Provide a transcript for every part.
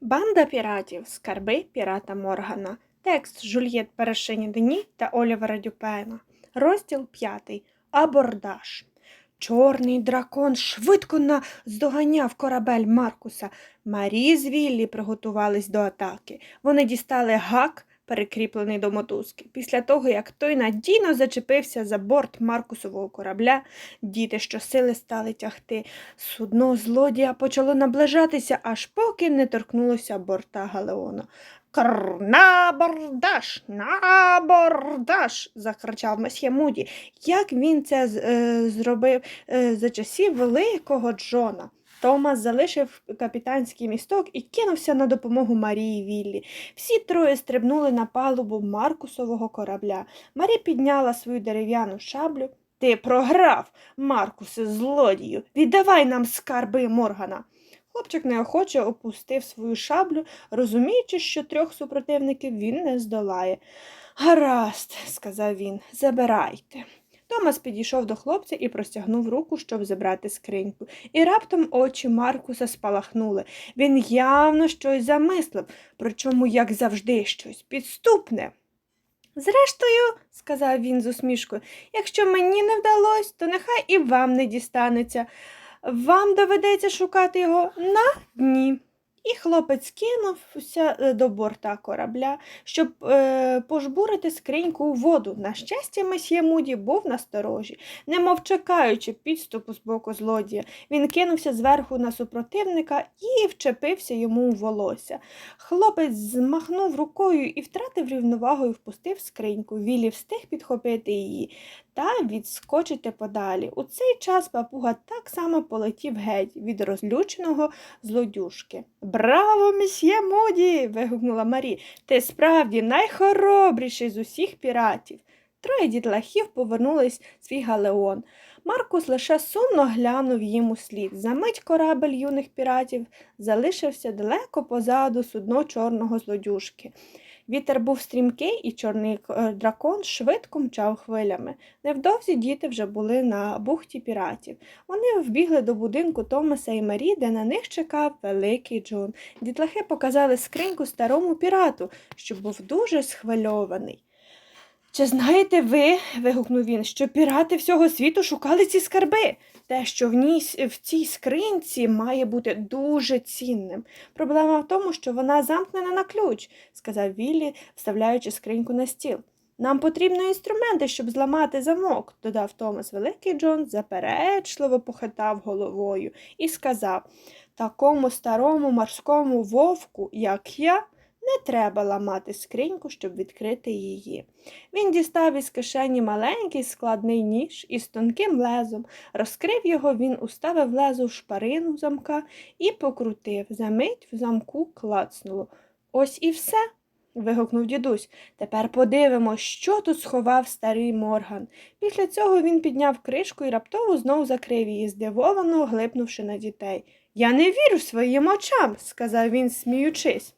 Банда піратів. Скарби пірата Моргана. Текст Жульєт Перешині Дені та Олівера Дюпена. Розділ 5. Абордаж. Чорний дракон швидко наздоганяв корабель Маркуса. Марі з Віллі приготувались до атаки. Вони дістали гак, перекріплений до мотузки. Після того, як той надійно зачепився за борт Маркусового корабля, діти щосили стали тягти. Судно злодія почало наближатися, аж поки не торкнулося борта Галеона. Кр на бордаж, на бордаж. закричав месьє Муді. Як він це е, зробив е, за часів великого Джона. Томас залишив капітанський місток і кинувся на допомогу Марії Віллі. Всі троє стрибнули на палубу Маркусового корабля. Марі підняла свою дерев'яну шаблю. Ти програв, Маркусе, злодію. Віддавай нам скарби Моргана. Хлопчик неохоче опустив свою шаблю, розуміючи, що трьох супротивників він не здолає. Гаразд, сказав він, забирайте. Томас підійшов до хлопця і простягнув руку, щоб забрати скриньку. І раптом очі Маркуса спалахнули. Він явно щось замислив, причому, як завжди, щось підступне. Зрештою, сказав він з усмішкою, якщо мені не вдалося, то нехай і вам не дістанеться. Вам доведеться шукати його на дні. І хлопець кинувся е, до борта корабля, щоб е, пожбурити скриньку у воду. На щастя, месьє Муді був насторожі, немов чекаючи підступу з боку злодія. Він кинувся зверху на супротивника і вчепився йому у волосся. Хлопець змахнув рукою і втратив рівновагу і впустив скриньку. Віллі встиг підхопити її та відскочити подалі. У цей час папуга так само полетів геть від розлюченого злодюшки. Браво, месьє Моді! вигукнула Марі. Ти справді найхоробріший з усіх піратів. Троє дітлахів повернулись в свій галеон. Маркус лише сумно глянув їм у слід. Замить корабель юних піратів залишився далеко позаду судно чорного злодюшки. Вітер був стрімкий, і чорний е, дракон швидко мчав хвилями. Невдовзі діти вже були на бухті піратів. Вони вбігли до будинку Томаса і Марі, де на них чекав великий Джон. Дітлахи показали скриньку старому пірату, що був дуже схвильований. Чи знаєте ви, вигукнув він, що пірати всього світу шукали ці скарби? Те, що в ній в цій скринці має бути дуже цінним. Проблема в тому, що вона замкнена на ключ, сказав Віллі, вставляючи скриньку на стіл. Нам потрібно інструменти, щоб зламати замок, додав Томас. Великий Джон заперечливо похитав головою і сказав такому старому морському вовку, як я, не треба ламати скриньку, щоб відкрити її. Він дістав із кишені маленький складний ніж із тонким лезом, розкрив його, він уставив лезо в шпарину замка і покрутив. Замить в замку клацнуло. Ось і все. вигукнув дідусь. Тепер подивимось, що тут сховав старий Морган. Після цього він підняв кришку і раптово знов закрив її, здивовано глипнувши на дітей. Я не вірю своїм очам, сказав він, сміючись.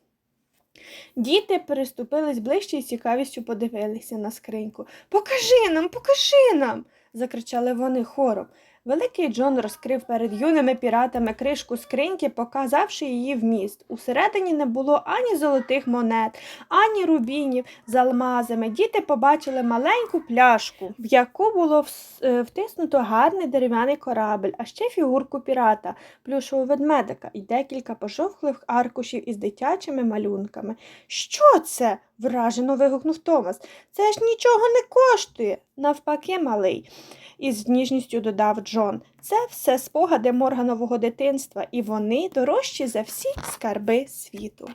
Діти переступились ближче і цікавістю подивилися на скриньку. Покажи нам, покажи нам. закричали вони хором. Великий Джон розкрив перед юними піратами кришку скриньки, показавши її вміст. Усередині не було ані золотих монет, ані рубінів з алмазами. Діти побачили маленьку пляшку, в яку було е, втиснуто гарний дерев'яний корабель, а ще фігурку пірата, плюшового ведмедика і декілька пожовклих аркушів із дитячими малюнками. Що це? Вражено вигукнув Томас. Це ж нічого не коштує. Навпаки, малий, із ніжністю додав Джон. Це все спогади Морганового дитинства, і вони дорожчі за всі скарби світу.